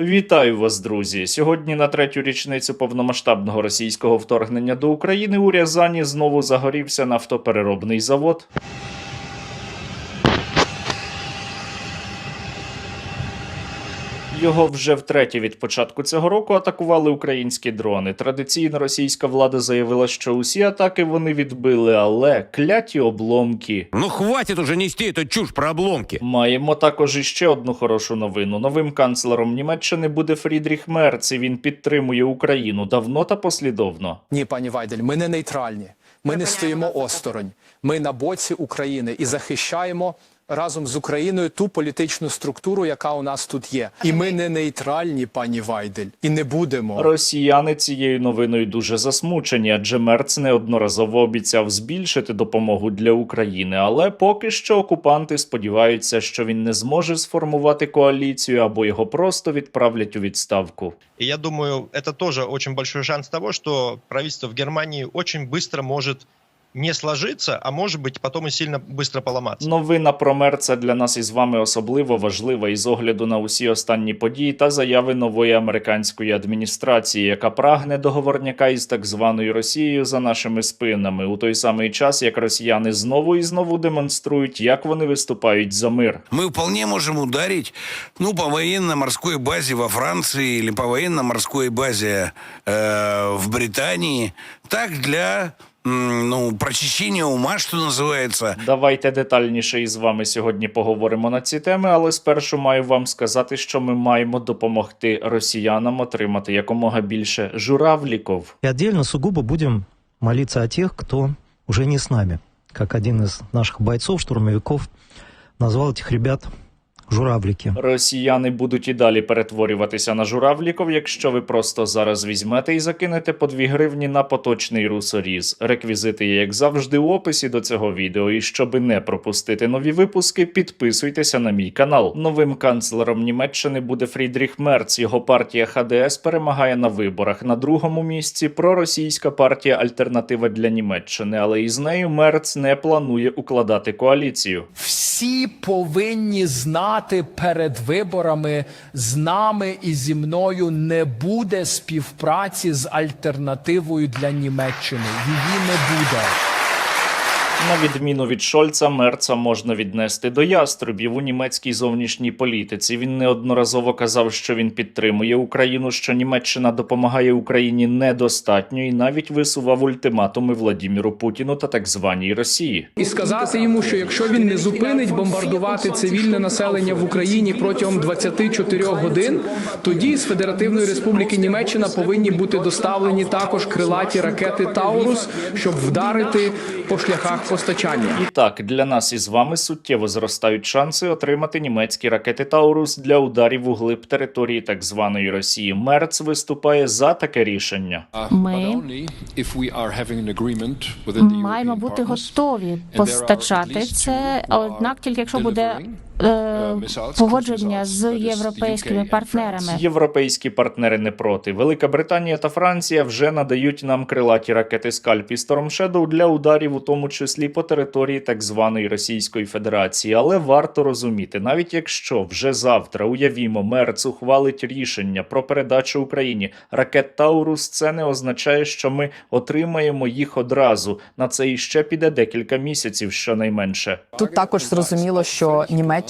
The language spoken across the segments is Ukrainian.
Вітаю вас, друзі! Сьогодні на третю річницю повномасштабного російського вторгнення до України у Рязані знову загорівся нафтопереробний завод. Його вже втретє від початку цього року атакували українські дрони. Традиційно російська влада заявила, що усі атаки вони відбили, але кляті обломки. Ну хватит уже нести эту чушь про обломки. Маємо також іще одну хорошу новину. Новим канцлером Німеччини буде Фрідріх Мерц, і він підтримує Україну давно та послідовно. Ні, пані Вайдель, ми не нейтральні. Ми не стоїмо осторонь. Ми на боці України і захищаємо разом з Україною ту політичну структуру, яка у нас тут є. І ми не нейтральні, пані Вайдель, і не будемо. Росіяни цією новиною дуже засмучені, адже Мерц неодноразово обіцяв збільшити допомогу для України. Але поки що окупанти сподіваються, що він не зможе сформувати коаліцію або його просто відправлять у відставку. И я думаю, это тоже очень большой шанс того, что правительство в Германии очень быстро может не сложиться, а может быть потом и сильно быстро поломаться. Новина про Мерца для нас із вами особливо важлива із огляду на усі останні події та заяви нової американської адміністрації, яка прагне договорняка із так званою Росією за нашими спинами, у той самий час як росіяни знову і знову демонструють, як вони виступають за мир. Мы вполне можем ударить, ну, по военно-морской базе во Франции или по военно-морской базе э, в Британии. Так для, м, ну, прочищения ума, что называется. Давайте детальніше із вами сьогодні поговоримо на ці теми, але спершу маю вам сказати, що ми маємо допомогти росіянам отримати якомога більше журавліков. И отдельно сугубо будем молиться о тех, кто уже не с нами. Как один из наших бойцов, штурмовиков, назвал этих ребят журавлики. Росіяни будуть і далі перетворюватися на журавліков, якщо ви просто зараз візьмете і закинете по 2 гривні на поточний русоріз. Реквізити є, як завжди, у описі до цього відео. І щоби не пропустити нові випуски, підписуйтеся на мій канал. Новим канцлером Німеччини буде Фрідріх Мерц. Його партія ХДС перемагає на виборах. На другому місці проросійська партія Альтернатива для Німеччини, але із нею Мерц не планує укладати коаліцію. всі повинні знати перед виборами з нами і зі мною не буде співпраці з альтернативою для Німеччини. Її не буде. На відміну від Шольца, Мерца можна віднести до яструбів у німецькій зовнішній політиці. Він неодноразово казав, що він підтримує Україну, що Німеччина допомагає Україні недостатньо, і навіть висував ультиматуми Владіміру Путіну та так званій Росії. і сказати йому, що якщо він не зупинить бомбардувати цивільне населення в Україні протягом 24 годин, тоді з Федеративної Республіки Німеччина повинні бути доставлені також крилаті ракети Таурус, щоб вдарити по шляхах постачання. І так, для нас із вами суттєво зростають шанси отримати німецькі ракети Таурус для ударів у глиб території так званої Росії. Мерц виступає за таке рішення. Ми маємо бути готові постачати це, однак тільки якщо буде погодження з європейськими партнерами. Європейські партнери не проти. Велика Британія та Франція вже надають нам крилаті ракети Скальп і Storm Shadow для ударів, у тому числі по території так званої Російської Федерації. Але варто розуміти, навіть якщо вже завтра уявімо, Мерц ухвалить рішення про передачу Україні ракет Таурус, це не означає, що ми отримаємо їх одразу. На це іще піде декілька місяців, щонайменше. Тут також зрозуміло, що Німеччина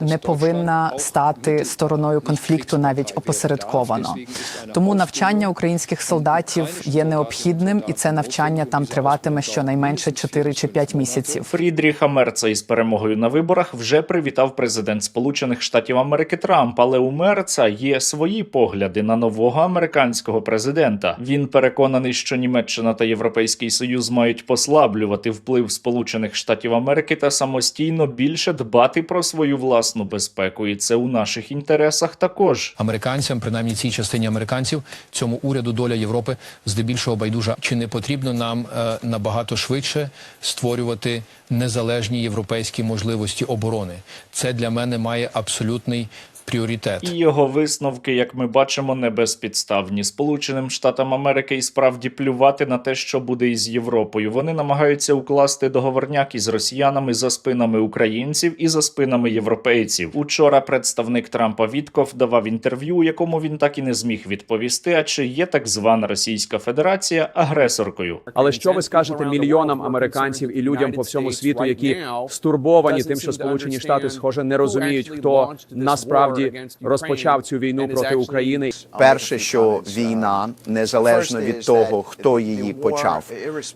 не повинна стати стороною конфлікту навіть опосередковано. Тому навчання українських солдатів є необхідним, і це навчання там триватиме щонайменше 4 чи 5 місяців. Фрідріха Мерца із перемогою на виборах вже привітав президент Сполучених Штатів Америки Трамп. Але у Мерца є свої погляди на нового американського президента. Він переконаний, що Німеччина та Європейський Союз мають послаблювати вплив Сполучених Штатів Америки та самостійно більше дбати про свою власну безпеку, і це у наших інтересах також. Американцям, принаймні цій частині американців, цьому уряду доля Європи здебільшого байдужа. Чи не потрібно нам е, набагато швидше створювати незалежні європейські можливості оборони? Це для мене має абсолютний пріоритет. І його висновки, як ми бачимо, не безпідставні. Сполученим Штатам Америки і справді плювати на те, що буде із Європою. Вони намагаються укласти договорняк із росіянами за спинами українців і за спинами європейців. Учора представник Трампа Вітков давав інтерв'ю, у якому він так і не зміг відповісти, а чи є так звана Російська Федерація агресоркою. Але що ви скажете мільйонам американців і людям по всьому світу, які стурбовані тим, що Сполучені Штати схоже не розуміють, хто насправді розпочав цю війну проти України? Перше, що війна, незалежно від того, хто її почав,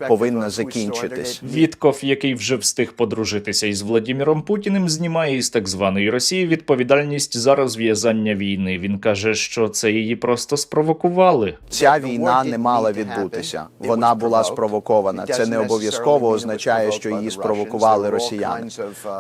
повинна закінчитись. Вітков, який вже встиг подружитися із Владіміром Путіним, знімає із так званої Росії відповідальність за розв'язання війни. Він каже, що це її просто спровокували. Ця війна не мала відбутися. Вона була спровокована. Це не обов'язково означає, що її спровокували росіяни.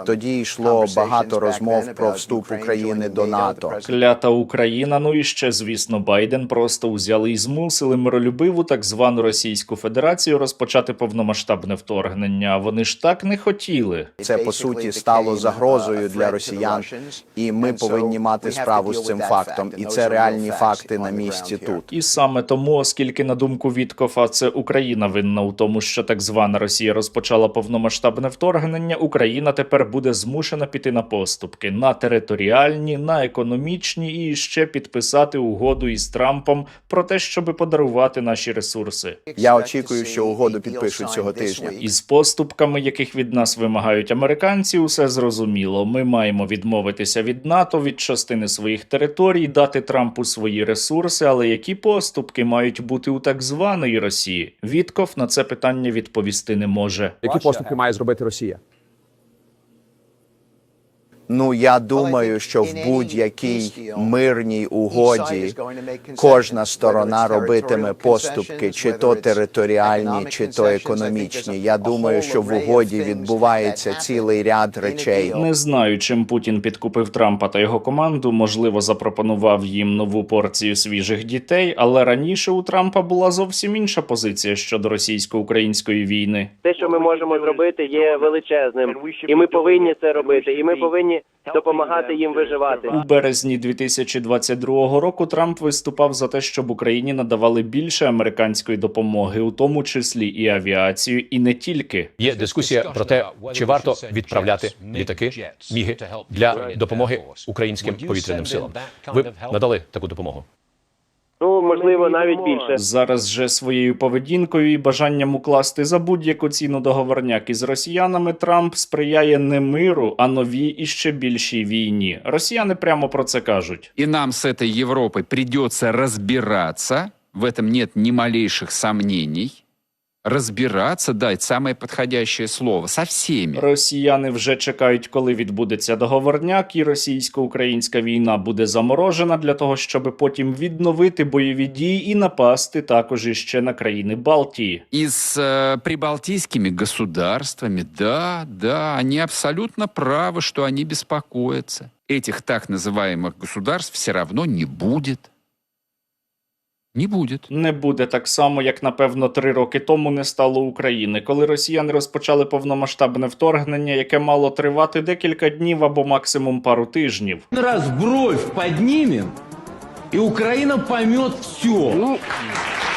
Тоді йшло багато розмов про вступ України до НАТО. Клята Україна, ну і ще, звісно, Байден просто узяли і змусили миролюбиву так звану Російську Федерацію розпочати повномасштабне вторгнення. А вони ж так не хотіли. Це по суті стало загрозою для росіян, і ми повинні мати справу з цим фактом. І це реальні факти на місці тут. І саме тому, оскільки на думку Віткофа, це Україна винна у тому, що так звана Росія розпочала повномасштабне вторгнення, Україна тепер буде змушена піти на поступки на територіальні, на економічні і ще підписати угоду із Трампом про те, щоб подарувати наші ресурси. Я очікую, що угоду підпишуть цього тижня. Із поступками, яких від нас вимагають американці, усе зрозуміло. Ми маємо відмовитися від НАТО, від частини своїх територій, дати Трампу свої ресурси. Але які поступки мають бути у так званої Росії? Вітков на це питання відповісти не може. Які поступки має зробити Росія? Ну я думаю, що в будь-якій мирній угоді кожна сторона робитиме поступки, чи то територіальні, чи то економічні. Я думаю, що в угоді відбувається цілий ряд речей. Не знаю, чим Путін підкупив Трампа та його команду. Можливо, запропонував їм нову порцію свіжих дітей, але раніше у Трампа була зовсім інша позиція щодо російсько-української війни. те, що ми можемо зробити, є величезним, і ми повинні це робити. І ми повинні допомагати їм виживати. У березні 2022 року Трамп виступав за те, щоб Україні надавали більше американської допомоги, у тому числі і авіацію, і не тільки. Є дискусія про те, чи варто відправляти літаки міги для допомоги українським повітряним силам. Ви б надали таку допомогу? Ну можливо, навіть більше. Зараз же своєю поведінкою і бажанням укласти за будь-яку ціну договорняк із росіянами Трамп сприяє не миру, а новій і ще більшій війні. Росіяни прямо про це кажуть. і нам з этой Европой придется розбиратися. в этом нет ни малейших сомнений. Разбираться, дать самое подходящее слово, со всеми. Росіяни вже чекають, коли відбудеться договорняк, і російсько-українська війна буде заморожена для того, щоб потім відновити бойові дії і напасти також іще на країни Балтії. И с э, прибалтийскими государствами, да, да, они абсолютно правы, что они беспокоятся. Этих так называемых государств все равно не будет. Не буде. Не буде так само, як напевно три роки тому не стало України, коли росіяни розпочали повномасштабне вторгнення, яке мало тривати декілька днів або максимум пару тижнів. Раз бровь піднімемо, і Україна поймет все.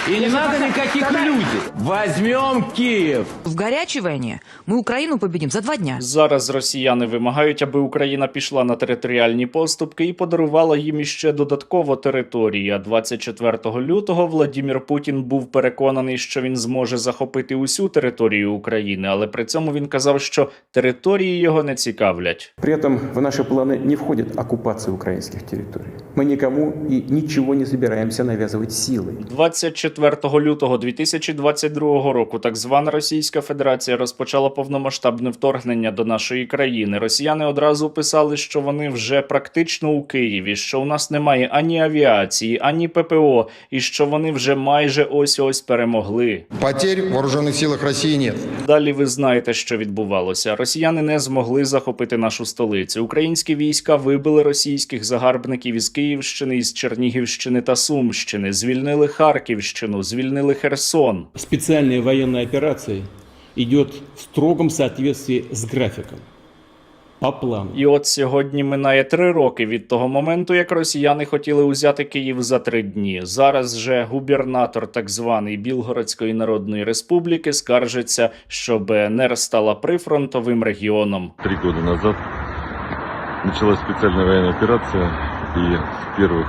И не надо никаких иллюзий. Возьмем Киев. В горячей войне мы Украину победим за два дня. Зараз росіяни вимагають, аби Україна пішла на територіальні поступки і подарувала їм іще додатково території. А 24 лютого Владімір Путін був переконаний, що він зможе захопити усю територію України, але при цьому він казав, що території його не цікавлять. При этом в наши планы не входит оккупация украинских территорий. Мы никому и ничего не собираемся навязывать силой. 24 лютого 2022 року так звана Російська Федерація розпочала повномасштабне вторгнення до нашої країни. Росіяни одразу писали, що вони вже практично у Києві, що у нас немає ані авіації, ані ППО, і що вони вже майже ось ось перемогли. Потерь в вооруженных силах России нет. Далі ви знаєте, що відбувалося. Росіяни не змогли захопити нашу столицю. Українські війська вибили російських загарбників із Київщини, із Чернігівщини та Сумщини, звільнили Харківщину, звільнили Херсон. Специальная военная операция идет в строгом соответствии с графиком. по плану. І от сьогодні минає три роки від того моменту, як росіяни хотіли узяти Київ за три дні. Зараз же губернатор так званий Білгородської Народної Республіки скаржиться, що БНР стала прифронтовим регіоном. Три года назад началась специальная военная операция, и с первых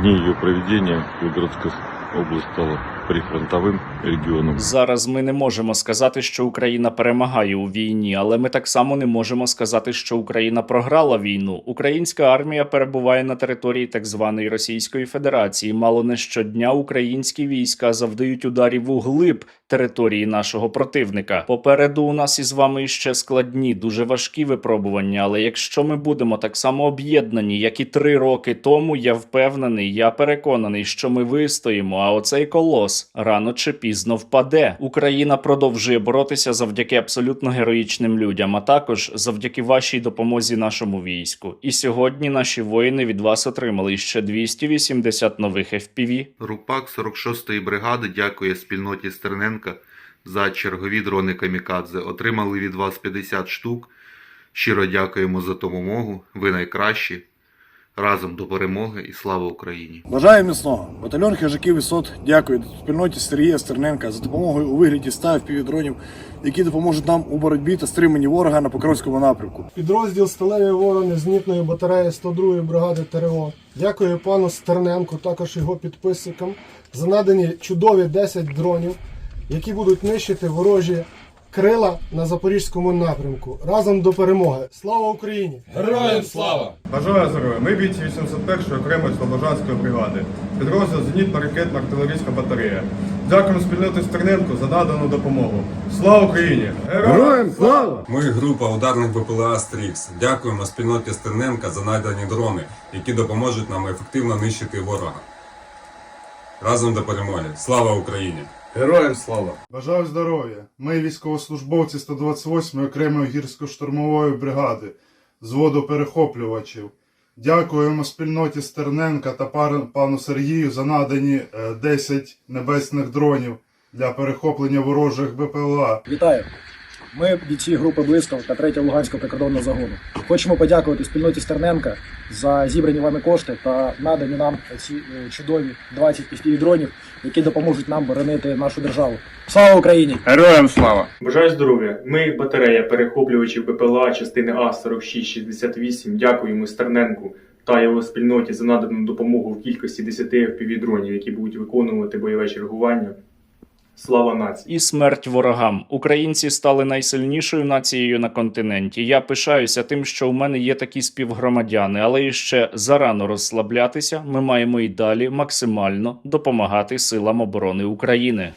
дней ее проведения Белгородская область стала прифронтовым регионом. Зараз ми не можемо сказати, що Україна перемагає у війні, але ми так само не можемо сказати, що Україна програла війну. Українська армія перебуває на території так званої Російської Федерації. Мало не щодня українські війська завдають ударів у глиб території нашого противника. Попереду у нас із вами ще складні, дуже важкі випробування. Але якщо ми будемо так само об'єднані, як і три роки тому, я впевнений, я переконаний, що ми вистоїмо. А оцей колос рано чи пізно впаде. Україна продовжує боротися завдяки абсолютно героїчним людям, а також завдяки вашій допомозі нашому війську. І сьогодні наші воїни від вас отримали ще 280 нових FPV. Рупак 46-ї бригади дякує спільноті Стерненка за чергові дрони Камікадзе. Отримали від вас 50 штук. Щиро дякуємо за допомогу. Ви найкращі. Разом до перемоги і слава Україні! Бажаю міцного. Батальйон хижаків висот дякує спільноті Сергія Стерненка за допомогою у вигляді 100 FPV-дронів, які допоможуть нам у боротьбі та стриманні ворога на Покровському напрямку. Підрозділ Сталеві Ворони зенітної батареї 102-ї бригади ТРО. Дякую пану Стерненку, також його підписникам, за надані чудові 10 дронів, які будуть нищити ворожі крила на запорізькому напрямку. Разом до перемоги. Слава Україні! Героям слава! Бажаю здоров'я! Ми бійці 81-ї окремої Слобожанської бригади. Підрозділ зенітно-ракетна артилерійська батарея. Дякуємо спільноті Стерненко за надану допомогу. Слава Україні! Героям слава! Ми група ударних БПЛА Стрікс. Дякуємо спільноті Стерненка за надані дрони, які допоможуть нам ефективно нищити ворога. Разом до перемоги. Слава Україні! Героям слава! Бажаю здоров'я! Ми військовослужбовці 128-ї окремої гірсько-штурмової бригади з водоперехоплювачів. Дякуємо спільноті Стерненка та пану Сергію за надані е, 10 небесних дронів для перехоплення ворожих БПЛА. Вітаю! Ми бійці групи близько та 3 Луганського прикордонного загону. Хочемо подякувати спільноті Стерненка за зібрані вами кошти та надані нам ці е, чудові 20 FPV дронів, які допоможуть нам боронити нашу державу. Слава Україні! Героям слава! Бажаю здоров'я. Ми батарея перехоплювачів БПЛА частини А 4668. Дякуємо Стерненку та його спільноті за надану допомогу в кількості 10 FPV дронів, які будуть виконувати бойове чергування. Слава нації! І смерть ворогам. Українці стали найсильнішою нацією на континенті. Я пишаюся тим, що у мене є такі співгромадяни, але іще зарано розслаблятися. Ми маємо і далі максимально допомагати силам оборони України.